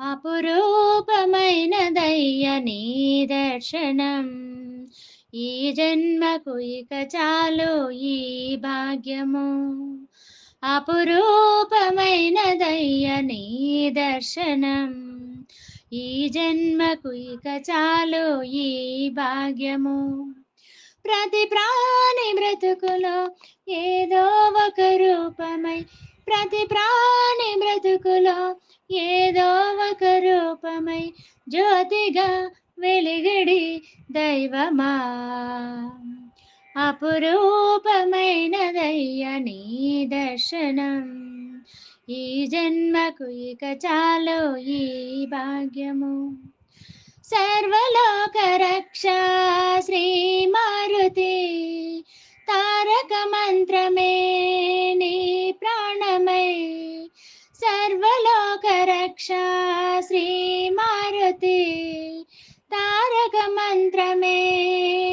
అపురూపమైనదయ్య నీ దర్శనం. ఈ జన్మకు ఇక చాలు ఈ భాగ్యము. అపురూపమైనదయ్య నీ దర్శనం. ఈ జన్మకు ఇక చాలు ఈ భాగ్యము. ప్రతి ప్రాణి బ్రతుకులో ఏదో ఒక రూపమై ప్రతి ప్రాణి బ్రతుకులో ఏ జ్యోతిగా వెలిగడి దైవమా. అపురూపమైనదయ్య నీ దర్శనం. ఈ జన్మకు ఇక చాలు ఈ భాగ్యము. సర్వలోక రక్ష శ్రీ మారుతి తారక మంత్రమే నీ ప్రాణమై. సర్వలోక రక్షా మంత్రమే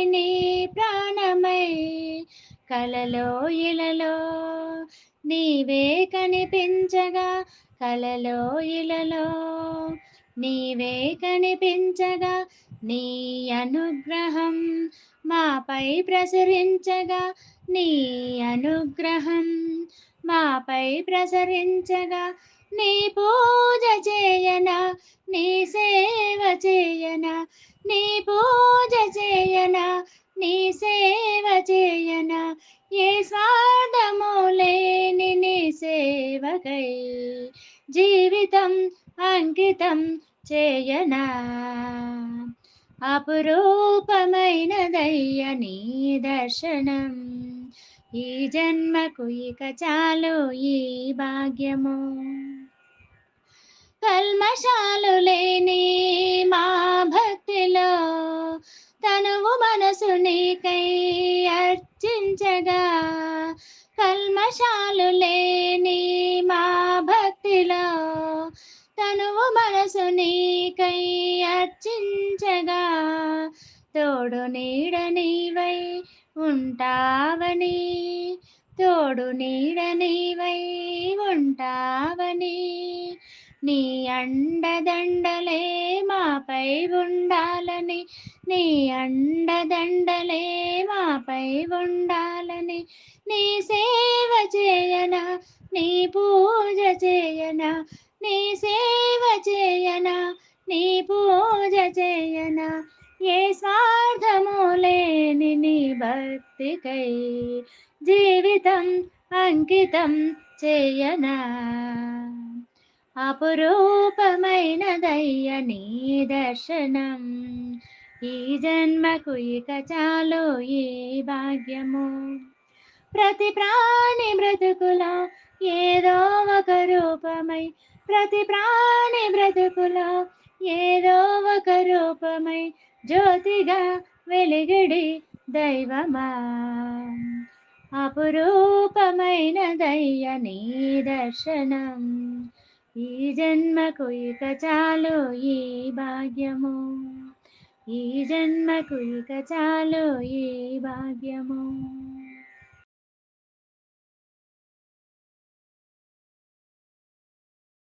నీ ప్రాణమై కలలో ఇలలో నీవే కనిపించగా కలలో ఇలలో నీవే కనిపించగా నీ అనుగ్రహం మాపై ప్రసరించగా నీ అనుగ్రహం మాపై ప్రసరించగా నీ పూజ చేయన నీ సే ఏ స్వాదము లేని నీ సేవకై జీవితం అంకితం చేయనా? అపురూపమైనదయ్య నీ దర్శనం. ఈ జన్మకు ఇక చాలు ఈ భాగ్యము. కల్మశాలులే అర్చించగా కల్మశాలు లేని మా భక్తిలో తనువు మనసు నీకై అర్చించగా తోడు నీడ నీవై ఉంటావని తోడు నీడ నీవై ఉంటావని నీ అండదండలే మాపై ఉండాలని నీ అండదండలే మాపై ఉండాలని నీ సేవ చేయన నీ పూజ చేయన నీ సేవ చేయన నీ పూజ చేయన ఏ స్వార్థము లేని నీ భక్తికై జీవితం అంకితం చేయనా. అపురూపమైనదయ్య నీ దర్శనం ఈ జన్మకు ఇక చాలు ఈ భాగ్యము? ప్రతి ప్రాణి బ్రతుకులో ఏదో ఒక రూపమై ప్రతి ప్రాణి బ్రతుకులో ఏదో ఒక రూపమై జ్యోతిగా వెలిగిడి దైవమా? అపురూపమైనదయ్య నీ దర్శనం ఈ జన్మకు ఇక చాలు ఈ భాగ్యము? ఈ జన్మకు ఇక చాలు ఈ భాగ్యము?